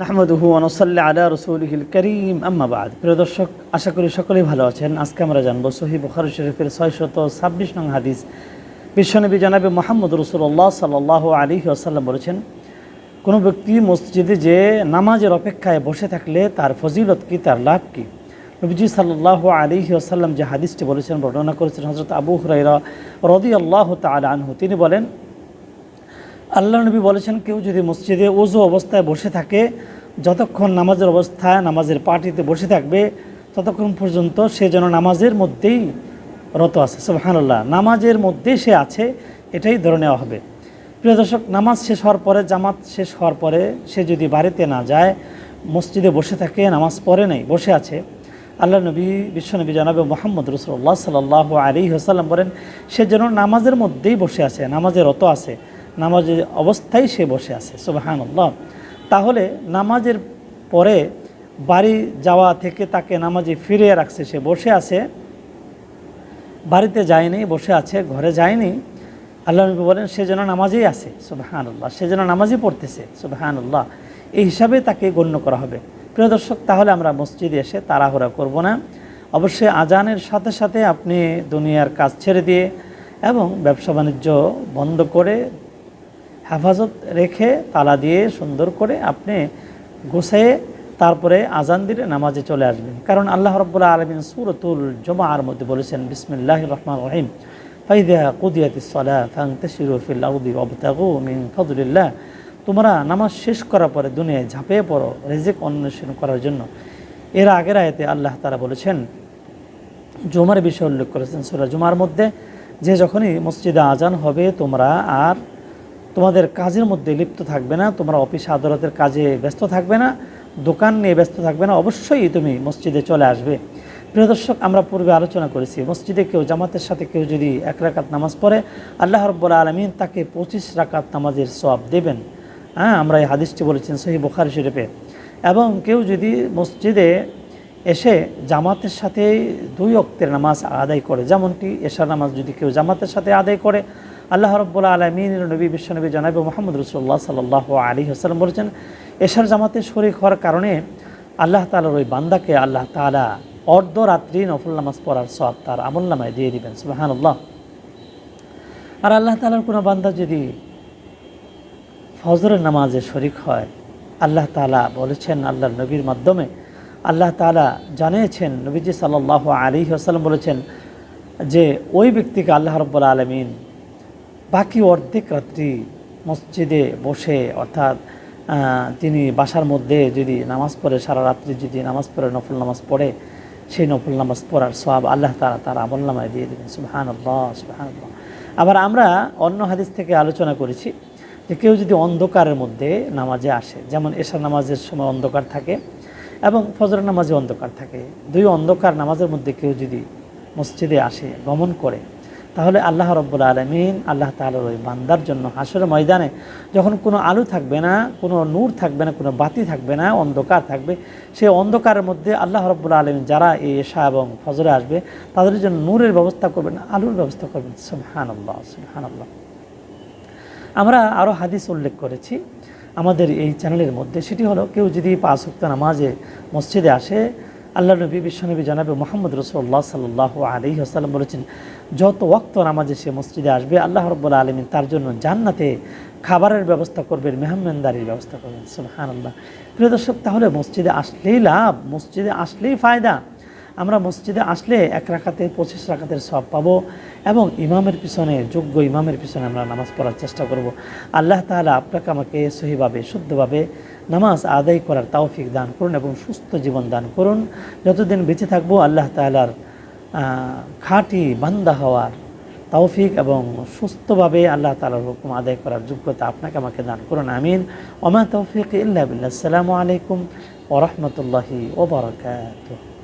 নাহমদুহু করিম। আম্মাবাদ প্রিয় দর্শক, আশা করি সকলেই ভালো আছেন। আজকে আমরা ছাব্বিশ নং হাদিস। জানাবে বলেছেন, কোনো ব্যক্তি মসজিদে যে নামাজের অপেক্ষায় বসে থাকলে তার ফজিলত কি, তার লাভ কি? নবীজি সাল্লাহ আলী আসাল্লাম যে হাদিসটি বলেছেন, বর্ণনা করেছেন হজরত আবু হরাইরা রদি আল্লাহ আনহু। তিনি বলেন আল্লাহ নবী বলেছেন, কেউ যদি মসজিদে ওজু অবস্থায় বসে থাকে, যতক্ষণ নামাজের অবস্থায় নামাজের পার্টিতে বসে থাকবে, ততক্ষণ পর্যন্ত সে যেন নামাজের মধ্যেই রত আছে। সুবহানাল্লাহ, নামাজের মধ্যেই সে আছে, এটাই ধরে নেওয়া হবে। প্রিয় দর্শক, নামাজ শেষ হওয়ার পরে, জামাত শেষ হওয়ার পরে সে যদি বাড়িতে না যায়, মসজিদে বসে থাকে, নামাজ পড়ে নেই, বসে আছে, আল্লাহ নবী বিশ্বনবী জানাবে মোহাম্মদ রসুল্লাহ সাল্লাহ আলী হাসাল্লাম বলেন, সে যেন নামাজের মধ্যেই বসে আছে নামাজের রত আছে। নামাজের অবস্থায় সে বসে আছে সুবাহান তাহলে নামাজের পরে বাড়ি যাওয়া থেকে তাকে নামাজে ফিরিয়ে রাখছে, সে বসে আছে। বাড়িতে যায়নি, বসে আছে, ঘরে যায়নি। আল্লাহ নবী বলেন, সে যেন নামাজেই আছে সুবাহান সে যেন নামাজই পড়তেছে সুবাহান এই হিসাবে তাকে গণ্য করা হবে। প্রিয় দর্শক, তাহলে আমরা মসজিদে এসে তাড়াহুড়া করব না। অবশ্যই আজানের সাথে সাথে আপনি দুনিয়ার কাজ ছেড়ে দিয়ে এবং ব্যবসা বাণিজ্য বন্ধ করে হেফাজত রেখে তালা দিয়ে সুন্দর করে আপনি গোছায়ে তারপরে আজান দিলে নামাজে চলে আসবেন। কারণ আল্লাহ রব্বুল্লাহ আলমিন সুরতুল জমার মধ্যে বলেছেন বিসমিল্লাহ রহমান রহিম। ফাইদা কুদিয়াতি মিন তোমরা নামাজ শেষ করার পরে দুনিয়ায় ঝাঁপিয়ে পড়ো রেজেক অন্বেষণ করার জন্য। এর আগের আয়তে আল্লাহ তারা বলেছেন, জুমার বিষয়ে উল্লেখ করেছেন সুরা জুমার মধ্যে, যে যখনই মসজিদে আজান হবে তোমরা আর তোমাদের কাজের মধ্যে লিপ্ত থাকবে না, তোমরা অফিস আদালতের কাজে ব্যস্ত থাকবে না, দোকান নিয়ে ব্যস্ত থাকবে না, অবশ্যই তুমি মসজিদে চলে আসবে। প্রিয় দর্শক, আমরা পূর্বে আলোচনা করেছি, মসজিদে কেউ জামাতের সাথে কেউ যদি এক রাকাত নামাজ পড়ে, আল্লাহ রব্বুল আলমিন তাকে পঁচিশ রাকাত নামাজের সব দেবেন। হ্যাঁ আমরা এই হাদিসটি বলেছেন সহি বোখারি শরীফে। এবং কেউ যদি মসজিদে এসে জামাতের সাথে দুই অক্তের নামাজ আদায় করে, যেমনটি এশার নামাজ যদি কেউ জামাতের সাথে আদায় করে আল্লাহ রব্বুল্লা আলমিন নবী বিশ্বনবী জানাবি মোহাম্মদ রসুল্লাহ সাল্লাহ আলী হাসালাম বলেছেন, এশার জামাতে শরিক হওয়ার কারণে আল্লাহ তালার ওই বান্দাকে আল্লাহ তালা অর্ধরাত্রি নফল নামাজ পড়ার সব তার আমল নামায় দিয়ে দিবেন সুবাহান আল্লাহ আর আল্লাহ তালার কোনো বান্দা যদি ফজরের নামাজে শরিক হয়, আল্লাহ তালা বলেছেন আল্লাহর নবীর মাধ্যমে, আল্লাহ তালা জানিয়েছেন, নবীজি সাল্লাহ আলী হাসালাম বলেছেন যে, ওই ব্যক্তিকে আল্লাহ রব্বুল্লা আলমিন বাকি অর্ধেক রাত্রি মসজিদে বসে, অর্থাৎ তিনি বাসার মধ্যে যদি নামাজ পড়ে, সারা রাত্রি যদি নামাজ পড়ে, নফল নামাজ পড়ে, সেই নফল নামাজ পড়ার সব আল্লাহ তারা তার আমল নামায় দিয়ে দেবেন। সুবাহান আল্লাহ আল্লাহ আবার আমরা অন্য হাদিস থেকে আলোচনা করেছি যে কেউ যদি অন্ধকারের মধ্যে নামাজে আসে, যেমন এশার নামাজের সময় অন্ধকার থাকে এবং ফজর নামাজে অন্ধকার থাকে, দুই অন্ধকার নামাজের মধ্যে কেউ যদি মসজিদে আসে, গমন করে তাহলে আল্লাহ রব্বুল আলমিন আল্লাহ তালার ওই বান্দার জন্য হাসর ময়দানে যখন কোনো আলু থাকবে না, কোনো নূর থাকবে না, কোনো বাতি থাকবে না, অন্ধকার থাকবে, সেই অন্ধকারের মধ্যে আল্লাহ রব্বুল আলমিন যারা এই এশা এবং ফজরে আসবে, তাদের জন্য নূরের ব্যবস্থা করবেন, আলুর ব্যবস্থা করবেন। সুবহান আল্লাহ সুবহান আল্লাহ আমরা আরও হাদিস উল্লেখ করেছি আমাদের এই চ্যানেলের মধ্যে, সেটি হলো কেউ যদি পাঁচ উক্ত নামাজে মসজিদে আসে আল্লাহ নবী বিশ্বনবী জানাবে মোহাম্মদ রসুল্লাহ সাল্লাহ আলী আসাল্লাম বলেছেন, যত ওক্ত নামাজে সে মসজিদে আসবে, আল্লাহ রব্বুল্লা আলমিন তার জন্য জান্নাতে খাবারের ব্যবস্থা করবেন, মেহমানদারির ব্যবস্থা করবেন। সুলহান আল্লাহ প্রিয় দর্শক, তাহলে মসজিদে আসলেই লাভ, মসজিদে আসলেই ফায়দা। আমরা মসজিদে আসলে এক রাখাতে পঁচিশ রাখাতের সব পাবো এবং ইমামের পিছনে, যোগ্য ইমামের পিছনে আমরা নামাজ পড়ার চেষ্টা করব। আল্লাহ তাহলে আপনাকে আমাকে সহিভাবে, শুদ্ধভাবে নামাজ আদায় করার তাওফিক দান করুন এবং সুস্থ জীবন দান করুন। যতদিন বেঁচে থাকব, আল্লাহ তালার খাঁটি বান্দা হওয়ার তৌফিক এবং সুস্থভাবে আল্লাহ তালার হুকুম আদায় করার যোগ্যতা আপনাকে আমাকে দান করুন। আমিন। ওমা তৌফিক ইল্লা আসসালামু আলাইকুম ওরহমতুল্লাহি ওবরাকাতুহ